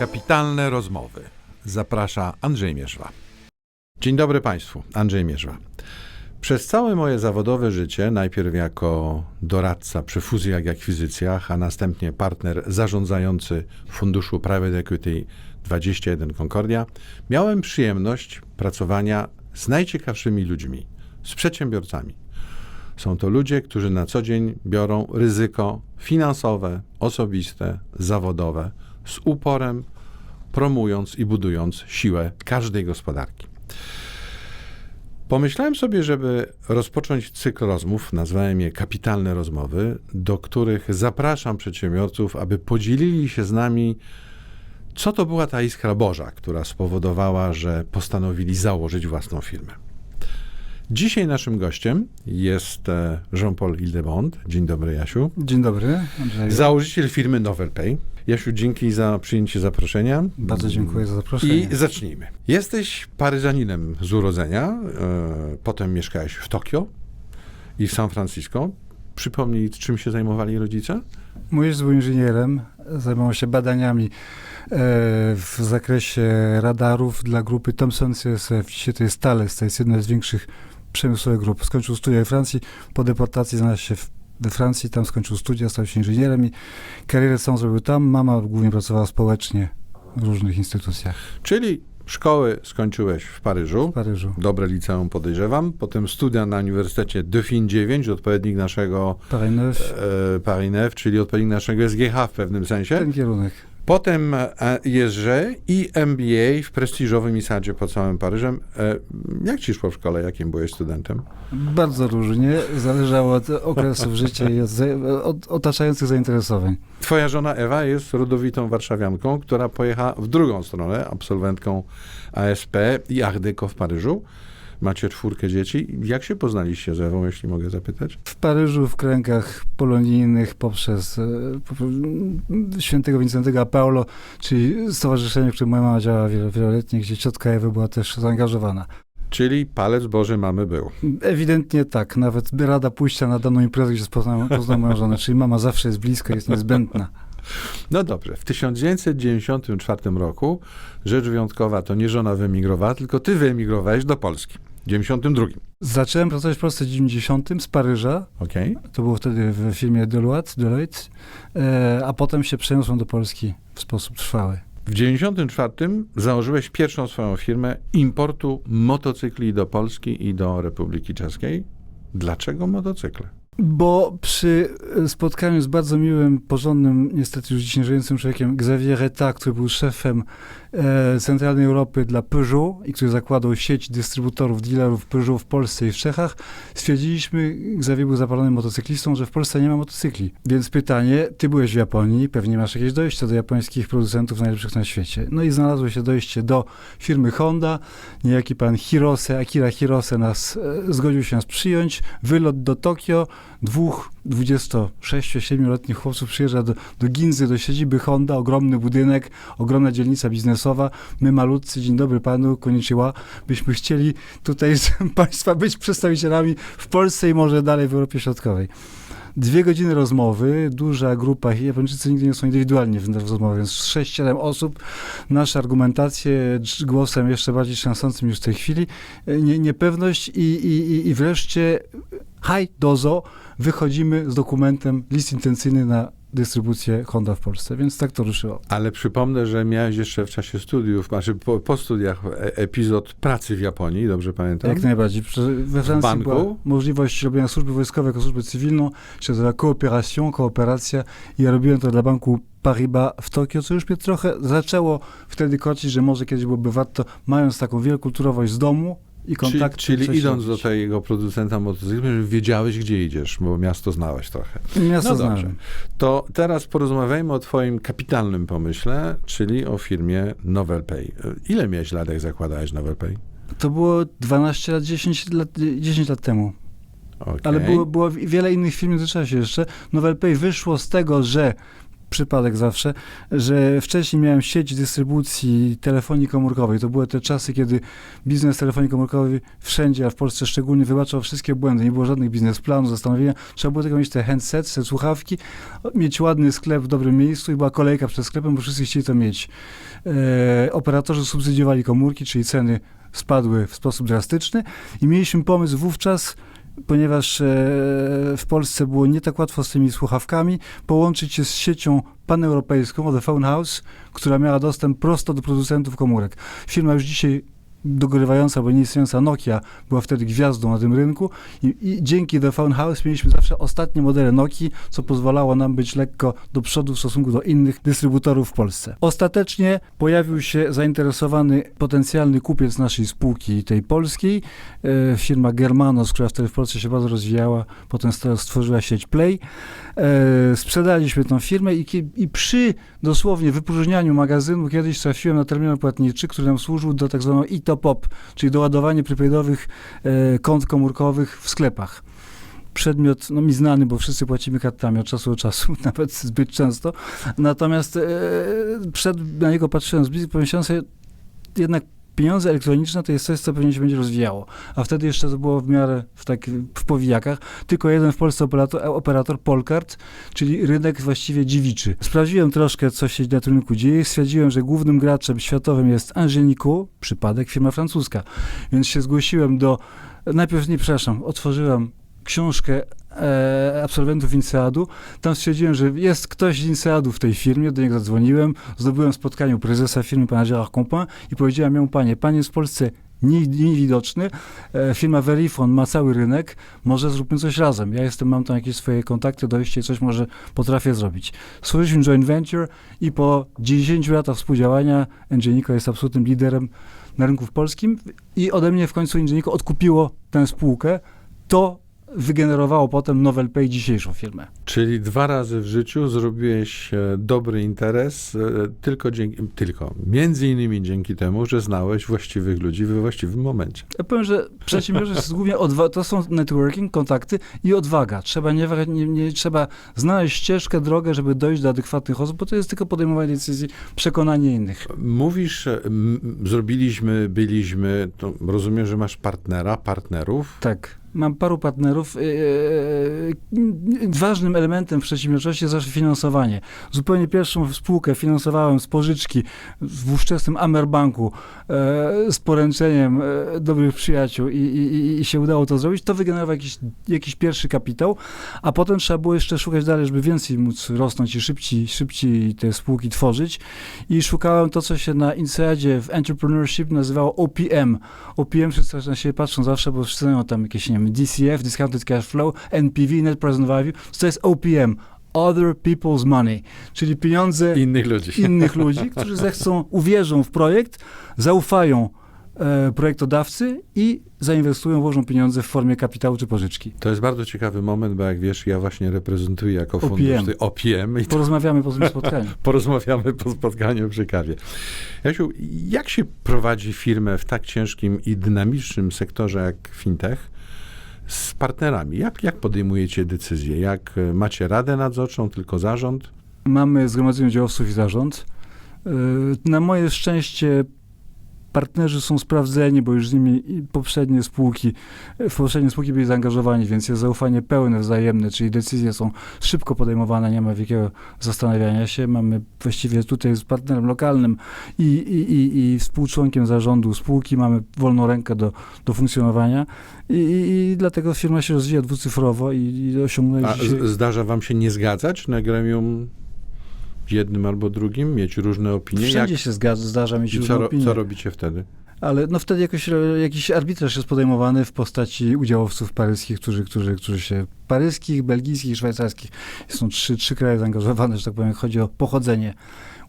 Kapitalne rozmowy. Zaprasza Andrzej Mierzwa. Dzień dobry Państwu, Andrzej Mierzwa. Przez całe moje zawodowe życie, najpierw jako doradca przy fuzjach i akwizycjach, a następnie partner zarządzający funduszu Private Equity 21 Concordia, miałem przyjemność pracowania z najciekawszymi ludźmi, z przedsiębiorcami. Są to ludzie, którzy na co dzień biorą ryzyko finansowe, osobiste, zawodowe, z uporem, promując i budując siłę każdej gospodarki. Pomyślałem sobie, żeby rozpocząć cykl rozmów, nazwałem je kapitalne rozmowy, do których zapraszam przedsiębiorców, aby podzielili się z nami, co to była ta iskra Boża, która spowodowała, że postanowili założyć własną firmę. Dzisiaj naszym gościem jest e, Jean-Paul Hildebond. Dzień dobry, Jasiu. Dzień dobry. Założyciel firmy NovelPay. Jasiu, dzięki za przyjęcie zaproszenia. Bardzo dziękuję za zaproszenie. I zacznijmy. Jesteś Paryżaninem z urodzenia, e, potem mieszkałeś w Tokio i w San Francisco. Przypomnij, czym się zajmowali rodzice? Mój ojciec był inżynierem, zajmował się badaniami e, w zakresie radarów dla grupy Thomson CSF. Dzisiaj to jest Thales, to jest jedna z większych przemysłowych grup. Skończył studia we Francji, po deportacji znalazł się w, we Francji, tam skończył studia, stał się inżynierem i karierę całą zrobił tam. Mama głównie pracowała społecznie w różnych instytucjach Czyli szkoły skończyłeś w Paryżu. w Paryżu. Dobre liceum podejrzewam. Potem studia na Uniwersytecie Dauphine 9, odpowiednik naszego Paris 9, e, Paris 9, czyli odpowiednik naszego SGH w pewnym sensie. ten kierunek. Potem e, jeżdżę i MBA w prestiżowym ISAdzie pod całym Paryżem. E, Jak ci szło w szkole? Jakim byłeś studentem? Bardzo różnie, zależało od okresów życia i od, od otaczających zainteresowań. Twoja żona Ewa jest rodowitą warszawianką, która pojechała w drugą stronę, absolwentką ASP i Art Deco w Paryżu. Macie czwórkę dzieci. Jak się poznaliście z Ewą, jeśli mogę zapytać? W Paryżu, w kręgach polonijnych poprzez e, po- świętego Wincentego Paulo, czyli stowarzyszenie, w którym moja mama działała wielo- wieloletnie, gdzie ciotka Ewy była też zaangażowana. Czyli palec Boży mamy był. Ewidentnie tak, nawet rada pójścia na daną imprezę, gdzie poznałem, poznałem moją żonę, czyli mama zawsze jest blisko, jest niezbędna. No dobrze, w 1994 roku rzecz wyjątkowa to nie żona wyemigrowała, tylko ty wyemigrowałeś do Polski. W 92. Zacząłem pracować w Polsce w 90 z Paryża, Okej. to było wtedy w firmie Deloitte, Deloitte e, a potem się przeniosłem do Polski w sposób trwały. W 1994 założyłeś pierwszą swoją firmę importu motocykli do Polski i do Republiki Czeskiej. Dlaczego motocykle? Bo przy e, spotkaniu z bardzo miłym, porządnym, niestety już dziś nieżyjącym człowiekiem, Xavier Reta, który był szefem e, Centralnej Europy dla Peugeot i który zakładał sieć dystrybutorów, dealerów Peugeot w Polsce i w Czechach, stwierdziliśmy, Xavier był zapalonym motocyklistą, że w Polsce nie ma motocykli. Więc pytanie, ty byłeś w Japonii, pewnie masz jakieś dojście do japońskich producentów najlepszych na świecie. No i znalazło się dojście do firmy Honda, niejaki pan Hirose, Akira Hirose nas, e, zgodził się nas przyjąć, wylot do Tokio, dwóch 26-7-letnich chłopców przyjeżdża do, do Ginzy, do siedziby Honda, ogromny budynek, ogromna dzielnica biznesowa, my malutcy, dzień dobry panu, konnichiwa, byśmy chcieli tutaj z państwa być przedstawicielami w Polsce i może dalej w Europie Środkowej. Dwie godziny rozmowy, duża grupa, Japończycy nigdy nie są indywidualnie w rozmowie, więc 6-7 osób, nasze argumentacje głosem jeszcze bardziej trzęsącym niż w tej chwili, e, nie, niepewność i, i- i wreszcie haj, dozo, wychodzimy z dokumentem list intencyjny na dystrybucję Honda w Polsce, więc tak to ruszyło. Ale przypomnę, że miałeś jeszcze w czasie studiów, znaczy po, po studiach e- epizod pracy w Japonii, dobrze pamiętam? Jak najbardziej. We Francji banku? była możliwość robienia służby wojskowej jako służby cywilną, się nazywa kooperation, kooperacja i ja robiłem to dla banku Paribas w Tokio, co już mnie trochę zaczęło wtedy kocić, że może kiedyś byłoby warto, mając taką wielokulturowość z domu i kontakt. czyli idąc do tego producenta motocykli, wiedziałeś, gdzie idziesz, bo miasto znałeś trochę. Miasto No znałem. To teraz porozmawiajmy o twoim kapitalnym pomyśle, czyli o firmie NovelPay. Ile miałeś lat, jak zakładałeś NovelPay? To było 12 lat, 10 lat, 10 lat temu. Okay. Ale było, było wiele innych firm w międzyczasie jeszcze. Novel Pay wyszło z tego, że przypadek zawsze, że wcześniej miałem sieć dystrybucji telefonii komórkowej. To były te czasy, kiedy biznes telefonii komórkowej wszędzie, a w Polsce szczególnie, wybaczał wszystkie błędy. Nie było żadnych biznesplanów, zastanowienia. Trzeba było tylko mieć te handsets, te słuchawki, mieć ładny sklep w dobrym miejscu i była kolejka przed sklepem, bo wszyscy chcieli to mieć. E, operatorzy subsydiowali komórki, czyli ceny spadły w sposób drastyczny i mieliśmy pomysł wówczas, ponieważ e, w Polsce było nie tak łatwo z tymi słuchawkami, połączyć się z siecią paneuropejską, The Phone House, która miała dostęp prosto do producentów komórek. Firma już dzisiaj dogrywająca, bo nie istniejąca Nokia była wtedy gwiazdą na tym rynku i, i dzięki The Phone House mieliśmy zawsze ostatnie modele Nokii, co pozwalało nam być lekko do przodu w stosunku do innych dystrybutorów w Polsce. Ostatecznie pojawił się zainteresowany potencjalny kupiec naszej spółki, tej polskiej, e, firma Germanos, która wtedy w Polsce się bardzo rozwijała, potem stworzyła sieć Play. E, sprzedaliśmy tą firmę i, i przy dosłownie wypróżnianiu magazynu kiedyś trafiłem na terminal płatniczy, który nam służył do tak zwanego e-top-up, czyli doładowanie prepaidowych e, kont komórkowych w sklepach. Przedmiot no, mi znany, bo wszyscy płacimy kartami od czasu do czasu, nawet zbyt często. Natomiast e, przed, na niego patrzyłem z bliska, pomyślałem sobie, jednak pieniądze elektroniczne to jest coś, co pewnie się będzie rozwijało. A wtedy jeszcze to było w miarę w, tak, w powijakach. Tylko jeden w Polsce operator, operator Polkart, czyli rynek właściwie dziewiczy. Sprawdziłem troszkę, co się na tym rynku dzieje stwierdziłem, że głównym graczem światowym jest Angenico, przypadek, firma francuska. Więc się zgłosiłem do, najpierw nie przepraszam, otworzyłem książkę e, absolwentów INSEAD-u. Tam stwierdziłem, że jest ktoś z INSEAD-u w tej firmie, do niego zadzwoniłem, zdobyłem spotkanie u prezesa firmy, pana Gérard Compin i powiedziałem mu, panie, pan jest w Polsce nie- niewidoczny, e, firma Verifone ma cały rynek, może zróbmy coś razem. Ja jestem, mam tam jakieś swoje kontakty, dojście, coś może potrafię zrobić. Stworzyliśmy joint venture i po 10 latach współdziałania Engenico jest absolutnym liderem na rynku w polskim i ode mnie w końcu Ingenico odkupiło tę spółkę. To wygenerowało potem Novel Pay, dzisiejszą firmę. Czyli dwa razy w życiu zrobiłeś e, dobry interes, e, tylko dzięki, tylko, między innymi dzięki temu, że znałeś właściwych ludzi we właściwym momencie. Ja powiem, że przedsiębiorstwo jest głównie odwa- to są networking, kontakty i odwaga. Trzeba, nie, nie, nie, trzeba znaleźć ścieżkę, drogę, żeby dojść do adekwatnych osób, bo to jest tylko podejmowanie decyzji, przekonanie innych. Mówisz, e, m, zrobiliśmy, byliśmy, rozumiem, że masz partnera, partnerów. Tak. Mam paru partnerów. Yy, ważnym elementem w przedsiębiorczości jest zawsze finansowanie. Zupełnie pierwszą spółkę finansowałem z pożyczki w ówczesnym Amerbanku e, z poręczeniem e, dobrych przyjaciół i, i, i się udało to zrobić. To wygenerował jakiś, jakiś pierwszy kapitał, a potem trzeba było jeszcze szukać dalej, żeby więcej móc rosnąć i szybciej, szybciej te spółki tworzyć. I szukałem to, co się na INSEADzie w Entrepreneurship nazywało OPM. OPM wszyscy na siebie patrzą zawsze, bo wszyscy mają tam jakieś, nie wiem, DCF, Discounted Cash Flow, NPV, Net Present Value. To jest OPM. Other People's Money, czyli pieniądze Innych ludzi. innych ludzi, którzy zechcą, uwierzą w projekt, zaufają e, projektodawcy i zainwestują, włożą pieniądze w formie kapitału czy pożyczki. To jest bardzo ciekawy moment, bo jak wiesz, ja właśnie reprezentuję jako OPM. fundusz OPM i Porozmawiamy po tym spotkaniu. porozmawiamy po spotkaniu przy kawie. Jasiu, jak się prowadzi firmę w tak ciężkim i dynamicznym sektorze jak fintech z partnerami? Jak, jak podejmujecie decyzje? Jak e, macie radę nadzorczą, tylko zarząd? Mamy zgromadzenie udziałowców i zarząd. Y, Na moje szczęście partnerzy są sprawdzeni, bo już z nimi poprzednie spółki, w poprzednie spółki byli zaangażowani, więc jest zaufanie pełne, wzajemne, czyli decyzje są szybko podejmowane, nie ma wielkiego zastanawiania się. Mamy właściwie tutaj z partnerem lokalnym i, i, i, i współczłonkiem zarządu spółki mamy wolną rękę do, do funkcjonowania i, i, i dlatego firma się rozwija dwucyfrowo i, i osiągnęła A dzisiaj... zdarza wam się nie zgadzać na gremium jednym albo drugim, mieć różne opinie? Wszędzie się zgadza, zdarza mieć i różne co, opinie. co robicie wtedy? Ale no wtedy jakoś, e, jakiś arbitraż jest podejmowany w postaci udziałowców paryskich, którzy, którzy, którzy się paryskich, belgijskich, szwajcarskich. Są trzy, trzy kraje zaangażowane, że tak powiem, chodzi o pochodzenie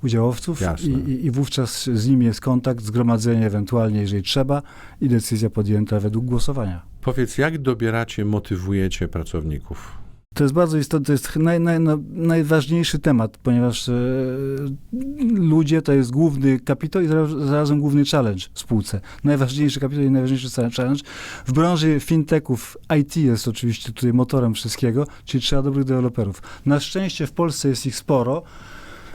udziałowców i, i wówczas z nimi jest kontakt, zgromadzenie ewentualnie, jeżeli trzeba i decyzja podjęta według głosowania. Powiedz, jak dobieracie, motywujecie pracowników? To jest bardzo istotne, to jest naj, naj, no, najważniejszy temat, ponieważ e, ludzie to jest główny kapitał i zaraz- zarazem główny challenge w spółce. Najważniejszy kapitał i najważniejszy challenge. W branży fintechów IT jest oczywiście tutaj motorem wszystkiego, czyli trzeba dobrych deweloperów. Na szczęście w Polsce jest ich sporo.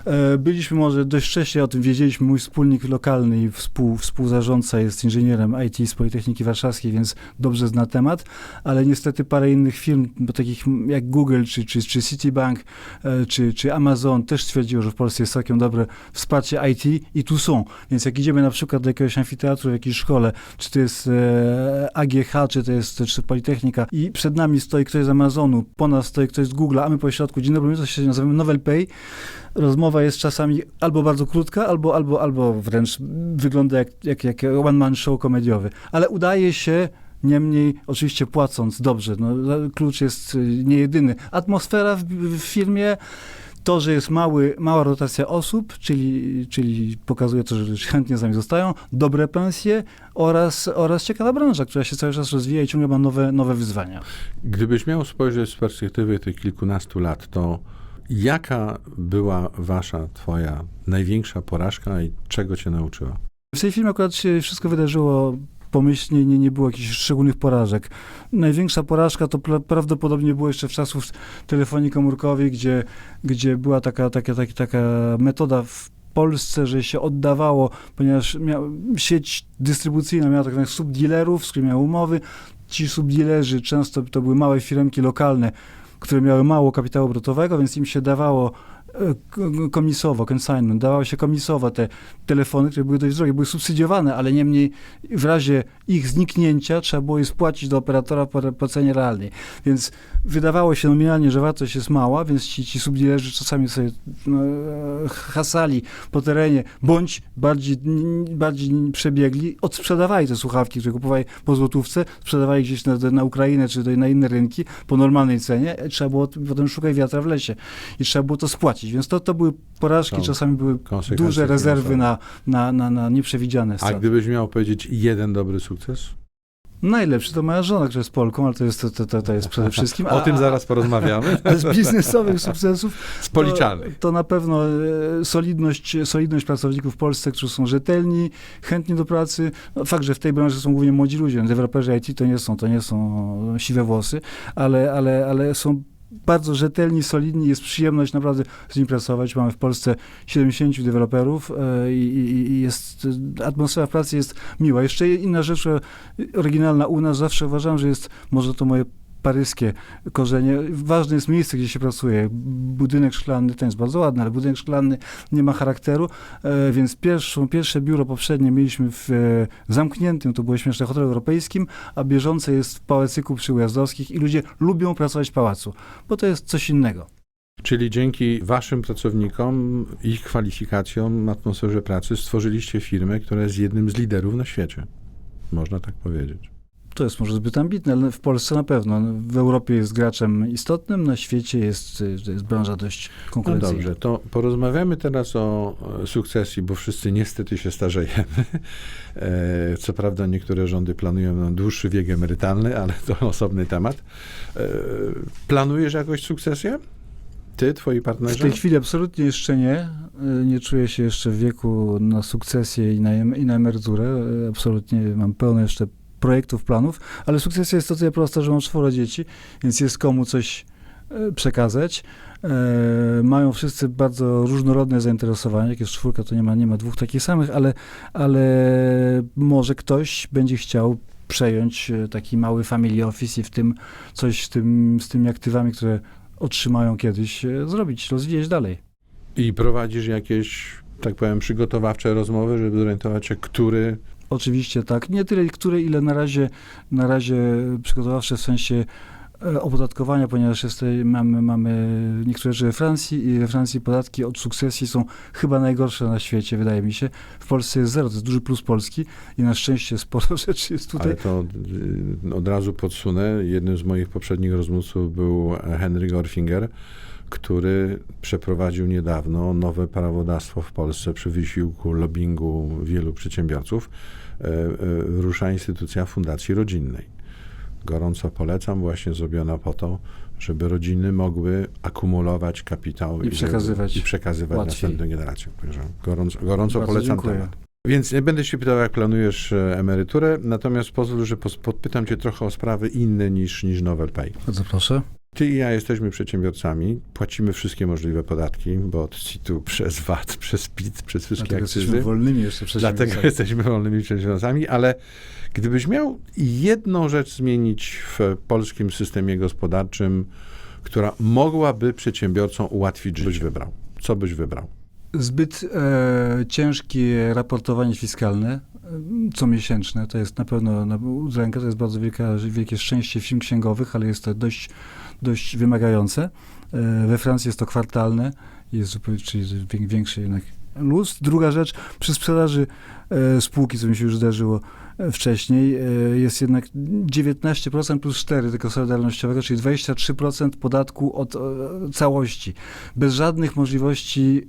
E, Byliśmy może dość wcześnie o tym wiedzieliśmy. Mój wspólnik lokalny i współ, współzarządca jest inżynierem IT z Politechniki Warszawskiej, więc dobrze zna temat, ale niestety parę innych firm, takich jak Google czy, czy, czy Citibank e, czy, czy Amazon też stwierdziło, że w Polsce jest całkiem dobre wsparcie IT i tu są. Więc jak idziemy na przykład do jakiegoś amfiteatru w jakiejś szkole, czy to jest e, AGH, czy to jest czy Politechnika i przed nami stoi ktoś z Amazonu, po nas stoi ktoś z Google, a my po środku, dzień dobry, my to się nazywamy Novel Pay, rozmowa jest czasami albo bardzo krótka, albo, albo, albo wręcz wygląda jak, jak, jak one-man show komediowy. Ale udaje się, niemniej oczywiście płacąc dobrze. No, klucz jest y, nie jedyny. Atmosfera w, w filmie, to, że jest mały, mała rotacja osób, czyli, czyli pokazuje to, że chętnie z nami zostają, dobre pensje oraz, oraz ciekawa branża, która się cały czas rozwija i ciągle ma nowe, nowe wyzwania. Gdybyś miał spojrzeć z perspektywy tych kilkunastu lat, to jaka była wasza, twoja największa porażka i czego cię nauczyła? W tej filmie akurat się wszystko wydarzyło pomyślnie, nie, nie było jakichś szczególnych porażek. Największa porażka to pra, prawdopodobnie było jeszcze w czasów telefonii komórkowej, gdzie, gdzie była taka, taka, taka, taka metoda w Polsce, że się oddawało, ponieważ sieć dystrybucyjna miała tak zwanych subdealerów, z którymi miała umowy. Ci subdealerzy często to były małe firmki lokalne, które miały mało kapitału obrotowego, więc im się dawało komisowo, consignment, dawało się komisowo te telefony, które były dość drogie, były subsydiowane, ale niemniej w razie ich zniknięcia trzeba było je spłacić do operatora po, po cenie realnej. Więc wydawało się nominalnie, że wartość jest mała, więc ci, ci subdealerzy czasami sobie no, e, hasali po terenie, bądź bardziej, bardziej przebiegli, odsprzedawali te słuchawki, które kupowali po złotówce, sprzedawali gdzieś na, na Ukrainę czy na inne rynki po normalnej cenie. Trzeba było potem szukać wiatra w lesie i trzeba było to spłacić. Więc to, to były porażki, Są czasami były duże rezerwy na, na, na, na nieprzewidziane A straty. gdybyś miał powiedzieć jeden dobry sukces? Najlepszy to moja żona, która jest Polką, ale to jest, to, to, to, jest przede wszystkim. O tym zaraz porozmawiamy. A z biznesowych sukcesów Z policzalnych. To, to na pewno e, solidność, solidność pracowników w Polsce, którzy są rzetelni, chętni do pracy. No, fakt, że w tej branży są głównie młodzi ludzie. Deweloperzy IT to nie są, to nie są siwe włosy, ale, ale, ale są bardzo rzetelni, solidni, jest przyjemność naprawdę z nimi pracować. Mamy w Polsce 70 deweloperów e, i, i, jest, atmosfera w pracy jest miła. Jeszcze inna rzecz e, oryginalna u nas, zawsze uważam, że jest, może to moje paryskie korzenie. Ważne jest miejsce, gdzie się pracuje. Budynek szklany, ten jest bardzo ładny, ale budynek szklany nie ma charakteru, e, więc pierwszą, pierwsze biuro poprzednie mieliśmy w e, zamkniętym, to było śmieszne, hotelu europejskim, a bieżące jest w Pałacyku przy Ujazdowskich i ludzie lubią pracować w pałacu, bo to jest coś innego. Czyli dzięki waszym pracownikom, ich kwalifikacjom, atmosferze pracy stworzyliście firmę, która jest jednym z liderów na świecie. Można tak powiedzieć. To jest może zbyt ambitne, ale w Polsce na pewno. W Europie jest graczem istotnym, na świecie jest, y, jest branża dość No konkurencyjna. dobrze, to porozmawiamy teraz o e, sukcesji, bo wszyscy niestety się starzejemy. E, Co prawda niektóre rządy planują na dłuższy wiek emerytalny, ale to osobny temat. E, Planujesz jakąś sukcesję? Ty, twoi W partnerzy? tej chwili absolutnie jeszcze nie. Y, Nie czuję się jeszcze w wieku na sukcesję i na, i na emeryturę. Absolutnie mam pełno jeszcze projektów, planów, ale sukcesja jest to tyle prosta, że mam czworo dzieci, więc jest komu coś y, przekazać. E, Mają wszyscy bardzo różnorodne zainteresowania. Jak jest czwórka, to nie ma, nie ma dwóch takich samych, ale, ale może ktoś będzie chciał przejąć e, taki mały family office i w tym coś z, tym, z tymi aktywami, które otrzymają kiedyś, e, zrobić, rozwijać dalej. I prowadzisz jakieś, tak powiem, przygotowawcze rozmowy, żeby zorientować się, który Oczywiście tak. Nie tyle, które, ile na razie, na razie przygotowawcze w sensie e, opodatkowania, ponieważ jest, mamy, mamy niektóre rzeczy we Francji i we Francji podatki od sukcesji są chyba najgorsze na świecie, wydaje mi się. W Polsce jest zero, to jest duży plus Polski i na szczęście sporo rzeczy jest tutaj. Ale to y, od razu podsunę. Jednym z moich poprzednich rozmówców był Henryk Orfinger, który przeprowadził niedawno nowe prawodawstwo w Polsce przy wysiłku lobbingu wielu przedsiębiorców. E, e, Rusza instytucja Fundacji Rodzinnej. gorąco polecam, właśnie zrobiona po to, żeby rodziny mogły akumulować kapitał I żeby- przekazywać i przekazywać łatwiej. następnym generacjom. Gorąco, gorąco Bardzo polecam dziękuję. temat. Więc nie będę się pytał, jak planujesz e, emeryturę, natomiast pozwól, że podpytam cię trochę o sprawy inne niż, niż Novel Pay. Bardzo proszę. Ty i ja jesteśmy przedsiębiorcami, płacimy wszystkie możliwe podatki, bo od CIT-u przez VAT, przez PIT, przez wszystkie Dlatego akcyzy. jesteśmy wolnymi jeszcze Dlatego przedsiębiorcami. jesteśmy wolnymi przedsiębiorcami, ale gdybyś miał jedną rzecz zmienić w polskim systemie gospodarczym, która mogłaby przedsiębiorcom ułatwić życie, byś wybrał? Co byś wybrał? Zbyt e, ciężkie raportowanie fiskalne, e, comiesięczne, to jest na pewno na to jest bardzo wielka, wielkie szczęście firm księgowych, ale jest to dość, dość wymagające. E, we Francji jest to kwartalne, jest zupełnie, czyli wię- większy jednak luz. Druga rzecz, przy sprzedaży e, spółki, co mi się już zdarzyło e, wcześniej, jest jednak 19% plus 4 tego solidarnościowego, czyli 23% podatku od całości. Bez żadnych możliwości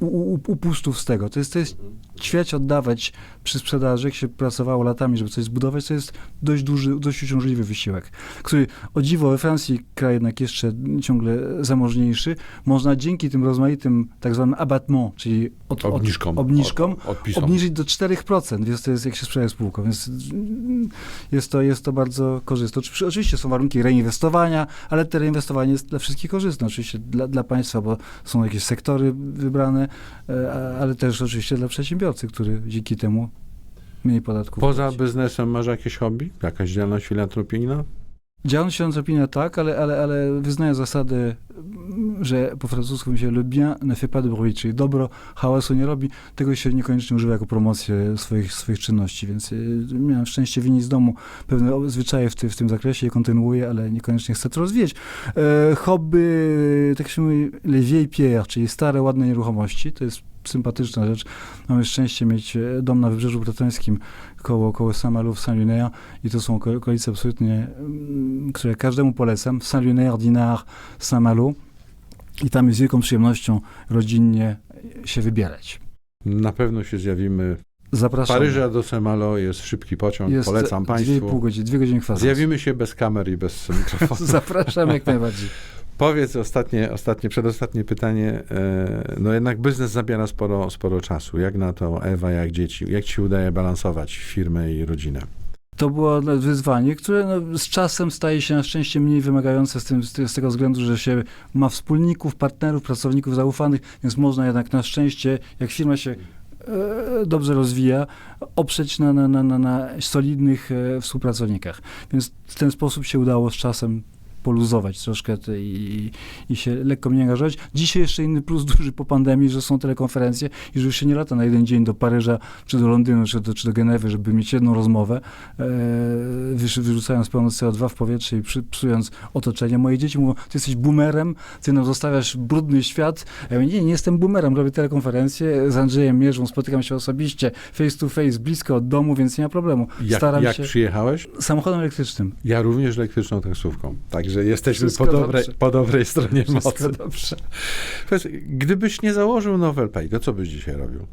upustów z tego. To jest, to jest ćwieć oddawać przy sprzedaży, jak się pracowało latami, żeby coś zbudować, to jest dość duży, dość uciążliwy wysiłek, który o dziwo we Francji, kraj jednak jeszcze ciągle zamożniejszy, można dzięki tym rozmaitym tak zwanym abattement, czyli od, od, Obniżkom. obniżkom Od, obniżyć do 4%, więc to jest jak się sprzedaje spółką, więc jest to, jest to bardzo korzystne. Oczy- Oczywiście są warunki reinwestowania, ale te reinwestowanie jest dla wszystkich korzystne, oczywiście dla, dla państwa, bo są jakieś sektory wybrane, e, ale też oczywiście dla przedsiębiorcy, który dzięki temu mniej podatków Poza płaci. biznesem masz jakieś hobby? Jakaś działalność filantropijna? Działalność filantropijna tak, ale, ale, ale wyznaję zasadę, że po francusku mi się le bien ne fait pas de bruit, czyli dobro hałasu nie robi, tego się niekoniecznie używa jako promocję swoich, swoich czynności, więc y, miałem szczęście winić z domu pewne zwyczaje w, ty, w tym zakresie, je kontynuuję, ale niekoniecznie chcę to rozwijać. E, hobby, tak się mówi, les vieilles pierres, czyli stare, ładne nieruchomości, to jest sympatyczna rzecz. Mamy szczęście mieć e, dom na Wybrzeżu Bretońskim koło, koło Saint-Malo w Saint-Lunaire i to są oko- okolice absolutnie, mm, które każdemu polecam. Saint-Lunaire, Dinard, Saint-Malo i tam jest wielką przyjemnością rodzinnie się wybierać. Na pewno się zjawimy. Z Zapraszam. Paryża do Semalo jest szybki pociąg, jest polecam Dwie i pół Państwu. godziny, dwie godziny kwadrans. Zjawimy się bez kamer i bez mikrofonu. Zapraszam jak najbardziej. Powiedz ostatnie, ostatnie, przedostatnie pytanie. E, No jednak biznes zabiera sporo, sporo czasu. Jak na to Ewa, jak dzieci? Jak ci udaje balansować firmę i rodzinę? To było no, wyzwanie, które no, z czasem staje się na szczęście mniej wymagające z, tym, z, te- z tego względu, że się ma wspólników, partnerów, pracowników zaufanych, więc można jednak na szczęście, jak firma się e, dobrze rozwija, oprzeć na, na, na, na, na solidnych e, współpracownikach. Więc w ten sposób się udało z czasem poluzować troszkę te, i, i się lekko mniej angażować. Dzisiaj jeszcze inny plus duży po pandemii, że są telekonferencje i że już się nie lata na jeden dzień do Paryża, czy do Londynu, czy do, czy do Genewy, żeby mieć jedną rozmowę, e, wyrzucając pełno CO2 w powietrze i przy, psując otoczenie. Moje dzieci mówią, ty jesteś boomerem, ty nam zostawiasz brudny świat. Ja mówię, nie, nie jestem boomerem, robię telekonferencję z Andrzejem Mierzą, spotykam się osobiście, face to face, blisko od domu, więc nie ma problemu. Jak, Staram jak się przyjechałeś? samochodem elektrycznym. Ja również elektryczną taksówką. Także jesteśmy po dobrej, po dobrej stronie Wszystko mocy. dobrze. Gdybyś nie założył Novel Pay, to co byś dzisiaj robił?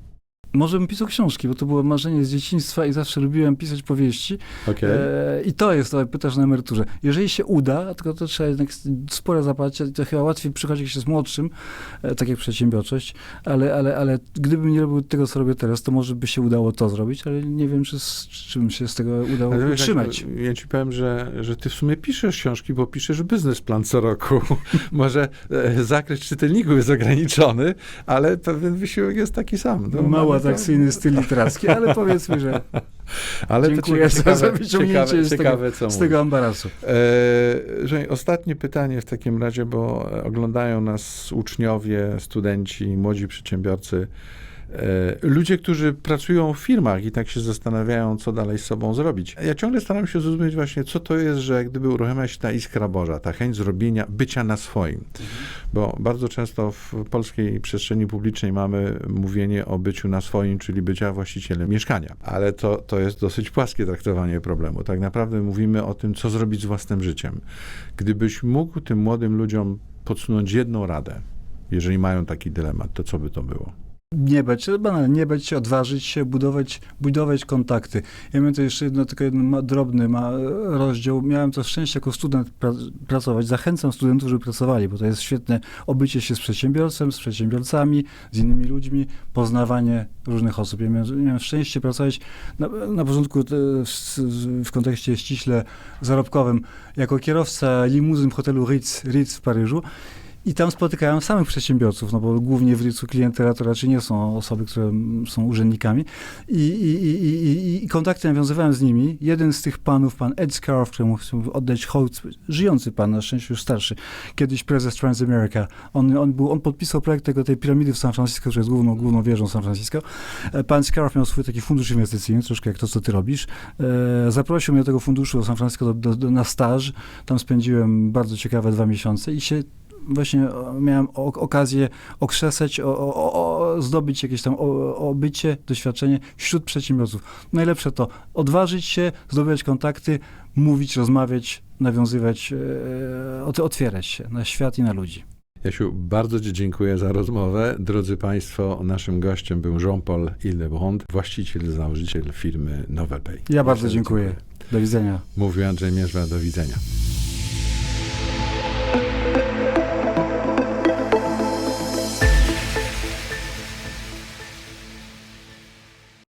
Może bym pisał książki, bo to było marzenie z dzieciństwa i zawsze lubiłem pisać powieści. Okej. E, I to jest, to pytasz na emeryturze. Jeżeli się uda, tylko to trzeba jednak spore zaparcie, to chyba łatwiej przychodzi, jak się jest młodszym, e, tak jak przedsiębiorczość, ale, ale, ale gdybym nie robił tego, co robię teraz, to może by się udało to zrobić, ale nie wiem, czy, z, czy bym się z tego udało Ale utrzymać. jak- Ja ci powiem, że, że ty w sumie piszesz książki, bo piszesz biznesplan co roku. Może e, zakres czytelników jest ograniczony, ale pewien wysiłek jest taki sam. No, Mało to- atrakcyjny styl literacki, ale powiedzmy, że Ale Dziękuję to ciekawe, za wyciągnięcie ciekawe, z tego- ciekawe, co z tego ambarasu. E, że ostatnie pytanie w takim razie, bo oglądają nas uczniowie, studenci, młodzi przedsiębiorcy, ludzie, którzy pracują w firmach i tak się zastanawiają, co dalej z sobą zrobić. Ja ciągle staram się zrozumieć właśnie, co to jest, że gdyby uruchamia się ta iskra Boża, ta chęć zrobienia, bycia na swoim. Bo bardzo często w polskiej przestrzeni publicznej mamy mówienie o byciu na swoim, czyli bycia właścicielem mieszkania. Ale to, to jest dosyć płaskie traktowanie problemu. Tak naprawdę mówimy o tym, co zrobić z własnym życiem. Gdybyś mógł tym młodym ludziom podsunąć jedną radę, jeżeli mają taki dylemat, to co by to było? Nie bać banalnie, nie bać się, odważyć się, budować, budować kontakty. Ja miałem to jeszcze jedno, tylko jeden ma, drobny ma, rozdział. Miałem to szczęście jako student pra, pracować. Zachęcam studentów, żeby pracowali, bo to jest świetne obycie się z przedsiębiorcem, z przedsiębiorcami, z innymi ludźmi, poznawanie różnych osób. Ja miałem, miałem szczęście pracować na, na początku e, w, w kontekście ściśle zarobkowym jako kierowca limuzyn w hotelu Ritz, Ritz w Paryżu. I tam spotykałem samych przedsiębiorców, no bo głównie w Ritzu klientela to raczej nie są osoby, które są urzędnikami. I, i, i, i, i kontakty nawiązywałem z nimi. Jeden z tych panów, pan Ed Scarf, któremu chcę oddać hołd, żyjący pan, na szczęście już starszy, kiedyś prezes Transamerica. On, on, był, on podpisał projekt tego, tej piramidy w San Francisco, która jest główną, główną wieżą San Francisco. E, Pan Scarf miał swój taki fundusz inwestycyjny, troszkę jak to, co ty robisz. E, Zaprosił mnie do tego funduszu do San Francisco do, do, do, na staż. Tam spędziłem bardzo ciekawe dwa miesiące i się właśnie o, miałem okazję okrzesać, o, o, o, zdobyć jakieś tam obycie, doświadczenie wśród przedsiębiorców. Najlepsze to odważyć się, zdobywać kontakty, mówić, rozmawiać, nawiązywać, e, ot- otwierać się na świat i na ludzi. Jasiu, bardzo Ci dziękuję za rozmowę. Drodzy Państwo, naszym gościem był Jean-Paul Hildebrand, właściciel, założyciel firmy Novelpay. Ja bardzo Bardzo dziękuję. Do widzenia. Mówił Andrzej Mierzwa, do widzenia.